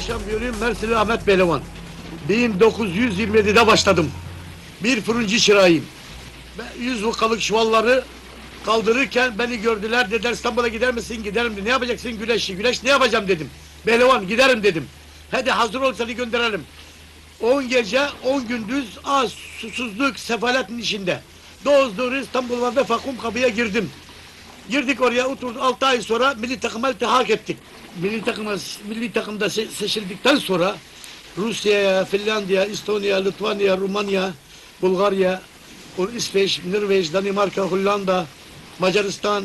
Dünya şampiyonuyum Mersinli Ahmet Pehlivan. 1927'de başladım. Bir fırıncı çırağıyım. Ben 100 vakalık çuvalları kaldırırken beni gördüler. Dediler İstanbul'a gider misin? Giderim. Ne yapacaksın güneşi? Güneş ne yapacağım dedim. Pehlivan giderim dedim. Hadi hazır ol seni gönderelim. 10 gece 10 gündüz az susuzluk sefaletin içinde. Doğuz doğru İstanbul'a ve Fakum kapıya girdim. Girdik oraya oturduk 6 ay sonra milli takıma iltihak ettik. Milli takıma milli takımda se- seçildikten sonra Rusya'ya, Finlandiya, İstonya, Litvanya, Rumanya, Bulgarya, İsveç, Norveç, Danimarka, Hollanda, Macaristan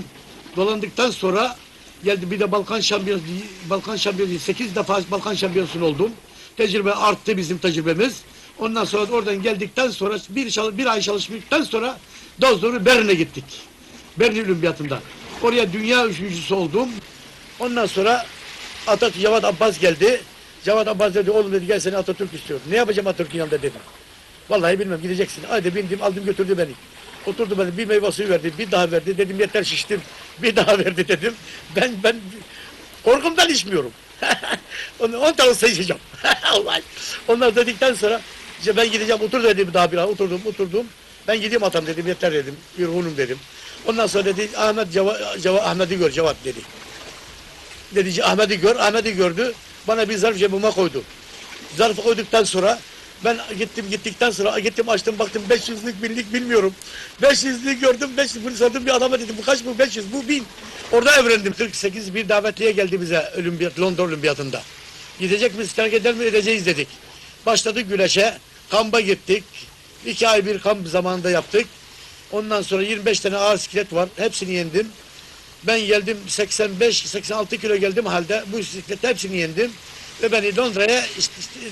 dolandıktan sonra geldi bir de Balkan şampiyonu Balkan şampiyonu 8 defa Balkan şampiyonu oldum. Tecrübe arttı bizim tecrübemiz. Ondan sonra oradan geldikten sonra bir, bir ay çalıştıktan sonra Dozdoru Bern'e gittik. Berlin Olimpiyatında. Oraya dünya üçüncüsü oldum. Ondan sonra Atatürk Cevat Abbas geldi. Cevat Abbas dedi oğlum dedi gel seni Atatürk istiyor. Ne yapacağım Atatürk'ün yanında dedim. Vallahi bilmem gideceksin. Hadi bindim aldım götürdü beni. Oturdu beni bir meyve suyu verdi bir daha verdi dedim yeter şiştim. Bir daha verdi dedim. Ben ben korkumdan içmiyorum. Onu 10 tane su içeceğim. Allah. Onlar dedikten sonra işte ben gideceğim otur dedim daha bir ay oturdum oturdum. Ben gideyim atam dedim yeter dedim. Yorgunum dedim. Ondan sonra dedi Ahmet Ceva, Ceva Ahmet'i gör Cevat dedi. Dedi Ahmet'i gör. Ahmet'i gördü. Bana bir zarf cebime koydu. Zarfı koyduktan sonra ben gittim gittikten sonra gittim açtım baktım 500'lük binlik bilmiyorum. 500'lük gördüm 500 bunu sordum bir adama dedim bu kaç bu 500 bu 1000. Orada öğrendim 48 bir davetliye geldi bize olimpiyat Londra olimpiyatında. Gidecek miyiz terk eder mi edeceğiz dedik. Başladık güneşe kampa gittik. İki ay bir kamp zamanında yaptık. Ondan sonra 25 tane ağır siklet var. Hepsini yendim. Ben geldim 85-86 kilo geldim halde bu bisiklette hepsini yendim. Ve beni Londra'ya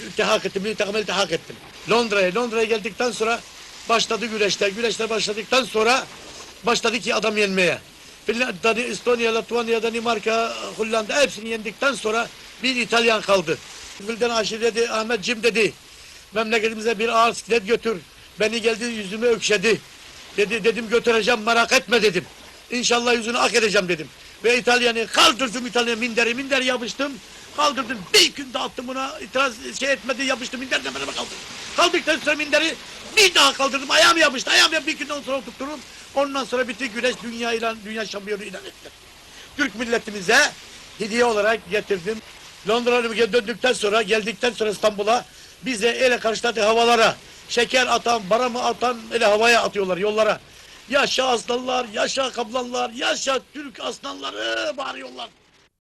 iltihak ettim, milli takıma iltihak ettim. Londra'ya, Londra'ya geldikten sonra başladı güreşler. Güreşler başladıktan sonra başladı ki adam yenmeye. Finlandiya, Estonya, Litvanya, Danimarka, Hollanda hepsini yendikten sonra bir İtalyan kaldı. Gülden Aşir dedi, Ahmetciğim dedi, memleketimize bir ağır siklet götür. Beni geldi yüzüme ökşedi. Dedi, dedim götüreceğim merak etme dedim. İnşallah yüzünü ak edeceğim dedim. Ve İtalyanı kaldırdım İtalyanı minderi minderi yapıştım. Kaldırdım bir gün dağıttım buna itiraz şey etmedi yapıştım minderden beraber kaldırdım. Kaldırdıktan sonra minderi bir daha kaldırdım ayağım yapıştı ayağım yap bir günden sonra oturtturum. Ondan sonra bitti güreş dünya ilan dünya şampiyonu ilan ettiler. Türk milletimize hediye olarak getirdim. Londra'ya döndükten sonra geldikten sonra İstanbul'a bize ele karşıladı havalara. Şeker atan, bara mı atan ele havaya atıyorlar yollara. Yaşa aslanlar, yaşa kaplanlar, yaşa Türk aslanları bağırıyorlar.